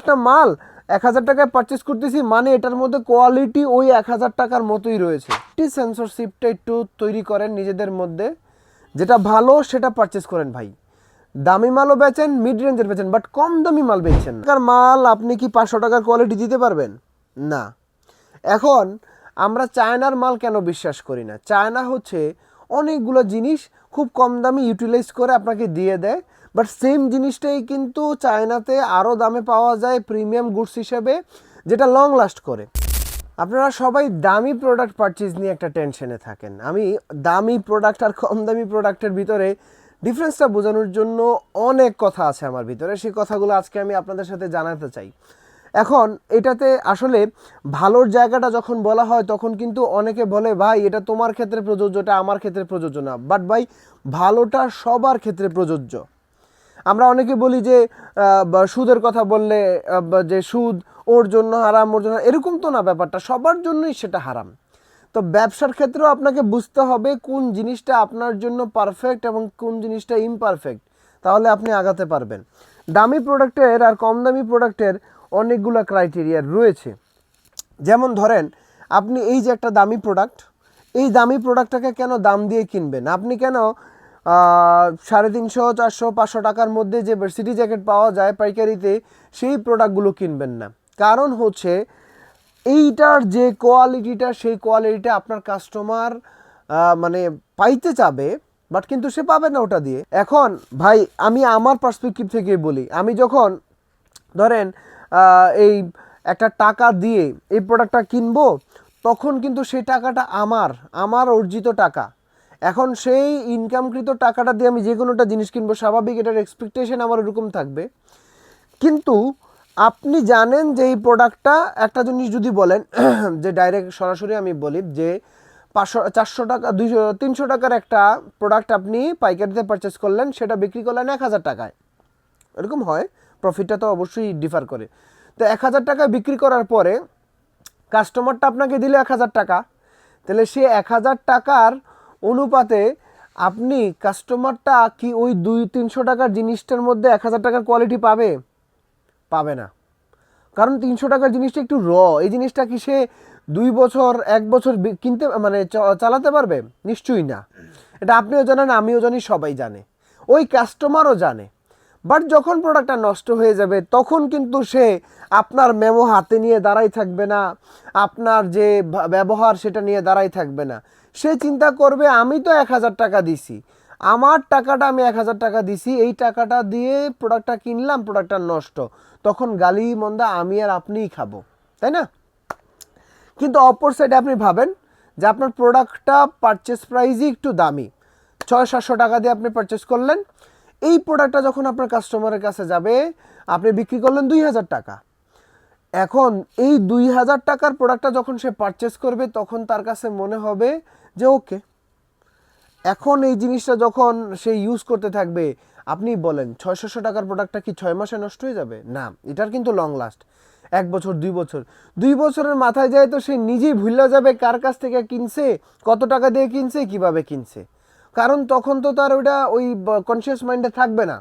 একটা মাল এক হাজার টাকায় পারচেস করতেছি মানে এটার মধ্যে কোয়ালিটি ওই এক হাজার টাকার মতোই রয়েছে। একটি সেন্সরশিপটা একটু তৈরি করেন নিজেদের মধ্যে। যেটা ভালো, সেটা পারচেস করেন ভাই। দামি মালও বেচেন মিড রেঞ্জের বেচেন বাট কম দামি মাল বেচছেন টাকার মাল আপনি কি পাঁচশো টাকার কোয়ালিটি দিতে পারবেন? না। এখন আমরা চায়নার মাল কেন বিশ্বাস করি না? চায়না হচ্ছে অনেকগুলো জিনিস খুব কম দামে ইউটিলাইজ করে আপনাকে দিয়ে দেয়। বাট সেম জিনিসটাই কিন্তু চায়নাতে আরও দামে পাওয়া যায় প্রিমিয়াম গুডস হিসেবে, যেটা লং লাস্ট করে। আপনারা সবাই দামি প্রোডাক্ট পারচেজ নিয়ে একটা টেনশনে থাকেন। আমি দামি প্রোডাক্ট আর কম দামি প্রোডাক্টের ভিতরে ডিফারেন্সটা বোঝানোর জন্য অনেক কথা আছে আমার ভিতরে। সেই কথাগুলো আজকে আমি আপনাদের সাথে জানাতে চাই। এখন এটাতে আসলে ভালোর জায়গাটা যখন বলা হয়, তখন কিন্তু অনেকে বলে, ভাই, এটা তোমার ক্ষেত্রে প্রযোজ্য, এটা আমার ক্ষেত্রে প্রযোজ্য না। বাট ভাই, ভালোটা সবার ক্ষেত্রে প্রযোজ্য। আমরা অনেকে বলি যে সুদের কথা বললে যে সুদ ওর জন্য হারাম, ওর জন্য এরকম তো না ব্যাপারটা, সবার জন্যই সেটা হারাম। তো ব্যবসার ক্ষেত্রেও আপনাকে বুঝতে হবে কোন জিনিসটা আপনার জন্য পারফেক্ট এবং কোন জিনিসটা ইমপারফেক্ট তাহলে আপনি আগাতে পারবেন। দামি প্রোডাক্টের আর কম দামি প্রোডাক্টের অনেকগুলো ক্রাইটেরিয়া রয়েছে। যেমন ধরেন, আপনি এই যে একটা দামি প্রোডাক্ট এই দামি প্রোডাক্টটাকে কেন দাম দিয়ে কিনবেন? আপনি কেন সাড়ে তিনশো, চারশো, পাঁচশো টাকার মধ্যে যে ভার্সিটি জ্যাকেট পাওয়া যায় পাইকারিতে, সেই প্রোডাক্টগুলো কিনবেন না। কারণ হচ্ছে, এইটার যে কোয়ালিটিটা সেই কোয়ালিটিটা আপনার কাস্টমার মানে পাইতে চাবে বাট কিন্তু সে পাবে না ওটা দিয়ে। এখন, ভাই, আমি আমার পার্সপেক্টিভ থেকে বলি। আমি যখন, ধরেন এই একটা টাকা দিয়ে এই প্রোডাক্টটা কিনবো, তখন কিন্তু সেই টাকাটা আমার আমার অর্জিত টাকা। এখন সেই ইনকামকৃত টাকাটা দিয়ে আমি যে কোনোটা জিনিস কিনবো, স্বাভাবিক এটার এক্সপেকটেশন আমার ওরকম থাকবে। কিন্তু আপনি জানেন যে এই প্রোডাক্টটা একটা জিনিস যদি বলেন, যে ডাইরেক্ট সরাসরি আমি বলি যে পাঁচশো, চারশো টাকা, দুইশো, তিনশো টাকার একটা প্রোডাক্ট আপনি পাইকারিতে পারচেস করলেন, সেটা বিক্রি করলেন এক হাজার টাকায়। এরকম হয় প্রফিটটা তো অবশ্যই ডিফার করে। তো এক হাজার টাকায় বিক্রি করার পরে কাস্টমারটা আপনাকে দিল এক হাজার টাকা। তাহলে সে এক হাজার টাকার অনুপাতে আপনি কাস্টমারটা কি ওই দুই, তিনশো টাকার জিনিসটার মধ্যে এক হাজার টাকার কোয়ালিটি পাবে? পাবে না। কারণ তিনশো টাকার জিনিসটা একটু র, এই জিনিসটা কি সে দুই বছর, এক বছর কিনতে মানে চালাতে পারবে? নিশ্চয়ই না। এটা আপনিও জানেন, আমিও জানি, সবাই জানে। ওই কাস্টমারও জানে। বাট যখন প্রোডাক্টটা নষ্ট হয়ে যাবে, তখন কিন্তু সে আপনার মেমো হাতে নিয়ে দাঁড়াই থাকবে না। আপনার যে ব্যবহার, সেটা নিয়ে দাঁড়াই থাকবে না। সে চিন্তা করবে, আমি তো এক হাজার টাকা দিছি। আমার টাকাটা আমি এক হাজার টাকা দিছি। এই টাকাটা দিয়ে প্রোডাক্টটা কিনলাম প্রোডাক্টটা নষ্ট। তখন গালি মন্দা আমি আর আপনিই খাব। তাই না? কিন্তু অপর সাইডে আপনি ভাবেন যে আপনার প্রোডাক্টটা পারচেস প্রাইসই একটু দামি। ছয়, সাতশো টাকা দিয়ে আপনি পারচেস করলেন। এই প্রোডাক্টটা যখন আপনার কাস্টমারের কাছে যাবে, আপনি বিক্রি করলেন দুই হাজার টাকা। এখন এই দুই হাজার টাকার প্রোডাক্টটা যখন সে পারচেস করবে, তখন তার কাছে মনে হবে যে ওকে। এখন এই জিনিসটা যখন সে ইউজ করতে থাকবে, আপনি বলেন, ছয়শো টাকার প্রোডাক্টটা কি ছয় মাসে নষ্ট হয়ে যাবে? না, এটার কিন্তু লং লাস্ট এক বছর, দুই বছর। দুই বছরের মাথায় যায় তো সে নিজেই ভুলে যাবে কার কাছ থেকে কিনছে, কত টাকা দিয়ে কিনছে, কীভাবে কিনছে। কারণ তখন তো তার ওইটা ওই কনসিয়াস মাইন্ডে থাকবে না।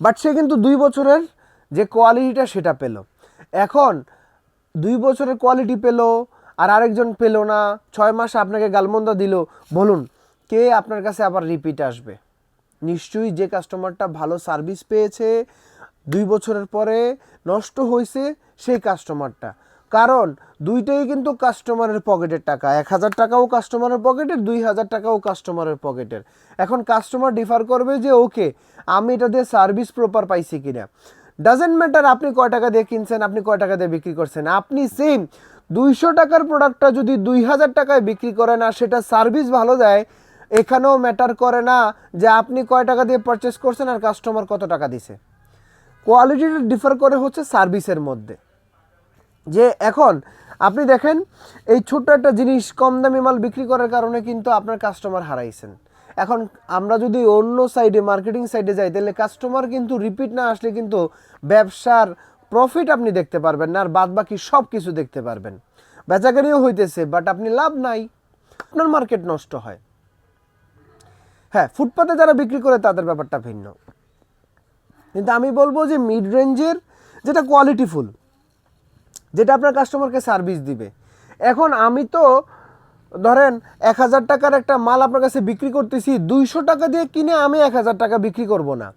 বাট সে কিন্তু দুই বছরের যে কোয়ালিটিটা সেটা পেল। এখন দুই বছরের কোয়ালিটি পেল আর আরেকজন পেল না, ছয় মাস আপনাকে গালমন্দা দিল। বলুন, কে আপনার কাছে আবার রিপিট আসবে? নিশ্চয়ই যে কাস্টমারটা ভালো সার্ভিস পেয়েছে, দুই বছরের পরে নষ্ট হয়েছে সেই কাস্টমারটা কারণ দুইটাই কিন্তু কাস্টমারের পকেটের টাকা। এক হাজার টাকাও কাস্টমারের পকেটের দুই হাজার টাকাও কাস্টমারের পকেটের এখন কাস্টমার ডিফার করবে যে, ওকে, আমি এটা দিয়ে সার্ভিস প্রপার পাইছি কিনা? ডাজেন্ট ম্যাটার আপনি কয় টাকা দিয়ে কিনছেন, আপনি কয় টাকা দিয়ে বিক্রি করছেন। আপনি সেম দুইশো টাকার প্রোডাক্টটা যদি দুই হাজার টাকায় বিক্রি করেন আর সেটা সার্ভিস ভালো দেয়, এখানেও ম্যাটার করে না যে আপনি কয় টাকা দিয়ে পারচেস করছেন আর কাস্টমার কত টাকা দিছে। কোয়ালিটিটা ডিফার করে হচ্ছে সার্ভিসের মধ্যে। যে এখন আপনি দেখেন, এই ছোট্ট একটা জিনিস কম দামি মাল বিক্রি করার কারণে কিন্তু আপনার কাস্টমার হারাইছেন। এখন আমরা যদি অন্য সাইডে মার্কেটিং সাইডে যাই, তাহলে কাস্টমার কিন্তু রিপিট না আসলে কিন্তু ব্যবসার প্রফিট আপনি দেখতে পারবেন না, আর বাদ বাকি সব কিছু দেখতে পারবেন। বেচাকেনিও হইতেছে বাট আপনি লাভ নাই। আপনার মার্কেট নষ্ট হয়। হ্যাঁ ফুটপাতে যারা বিক্রি করে, তাদের ব্যাপারটা ভিন্ন। কিন্তু আমি বলব যে মিড রেঞ্জের যেটা কোয়ালিটিফুল যেটা আপনার কাস্টমারকে সার্ভিস দিবে। এখন আমি তো, ধরেন, এক হাজার টাকার একটা মাল আপনার কাছে বিক্রি করতেছি, দুইশো টাকা দিয়ে কিনে আমি এক হাজার টাকা বিক্রি করব না।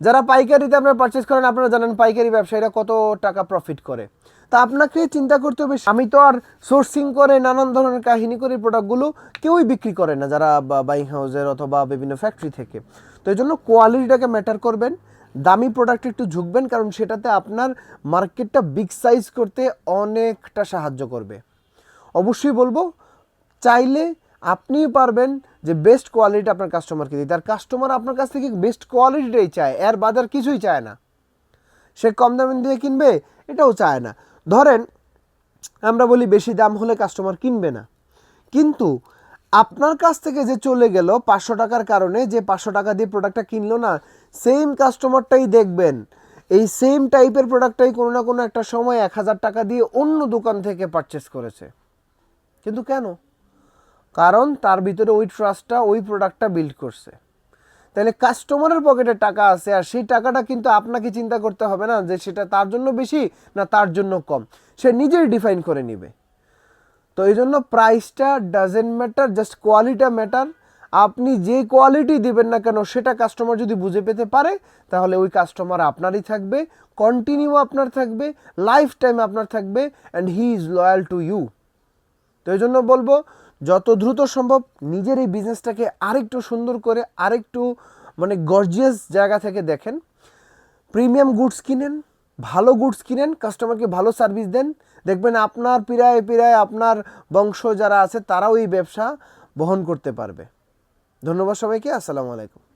যারা পাইকারিতে আপনারা পারচেস করেন, আপনারা জানেন পাইকারি ব্যবসায়ীরা কত টাকা প্রফিট করে। তা আপনাকে চিন্তা করতে হবে, আমি তো আর সোর্সিং করে নানান ধরনের কাহিনী করে প্রোডাক্টগুলো কেউই বিক্রি করে না, যারা বাইং হাউসের অথবা বিভিন্ন ফ্যাক্টরি থেকে। তো এই জন্য কোয়ালিটিটাকে ম্যাটার করবেন, দামি প্রোডাক্ট একটু ঝুঁকবেন, কারণ সেটাতে আপনার মার্কেটটা বিগ সাইজ করতে অনেকটা সাহায্য করবে। অবশ্যই বলব, চাইলে আপনিই পারবেন যে বেস্ট কোয়ালিটি আপনার কাস্টমারকে দিতে আর কাস্টমার আপনার কাছ থেকে বেস্ট কোয়ালিটিটাই চায়, এর বাজার কিছুই চায় না। সে কম দামে দিয়ে কিনবে, এটাও চায় না। ধরেন, আমরা বলি বেশি দাম হলে কাস্টমার কিনবে না। কিন্তু আপনার কাছ থেকে যে চলে গেল পাঁচশো টাকার কারণে, যে পাঁচশো টাকা দিয়ে প্রোডাক্টটা কিনলো না সেম কাস্টমারটাই দেখবেন। এই সেম টাইপের প্রোডাক্টটাই কোনো না কোনো একটা সময় এক হাজার টাকা দিয়ে অন্য দোকান থেকে পারচেস করেছে। কিন্তু কেন? কারণ তার ভিতরে ওই ট্রাস্টটা ওই প্রোডাক্টটা বিল্ড করছে। তাহলে কাস্টমারের পকেটে টাকা আছে আর সেই টাকাটা কিন্তু আপনাকে চিন্তা করতে হবে না যে সেটা তার জন্য বেশি না তার জন্য কম। সে নিজেই ডিফাইন করে নিবে। তো এই জন্য প্রাইসটা doesn't matter just quality matter আপনি যে কোয়ালিটি দিবেন না কেন, সেটা কাস্টমার যদি বুঝে পেতে পারে, তাহলে ওই কাস্টমার আপনারই থাকবে কন্টিনিউ আপনার থাকবে লাইফ টাইম আপনার থাকবে and he is loyal to you তো এই জন্য বলব যত দ্রুত সম্ভব নিজের এই বিজনেসটাকে আরেকটু সুন্দর করে, আরেকটু মানে গর্জিয়াস জায়গা থেকে দেখেন। প্রিমিয়াম গুডস কিনেন, ভালো গুডস কিনেন কাস্টমারকে ভালো সার্ভিস দেন। দেখবেন আপনার পিরায় পিরায় আপনার বংশ যারা আছে তারাও এই ব্যবসা বহন করতে পারবে। ধন্যবাদ সবাইকে, আসসালামু আলাইকুম।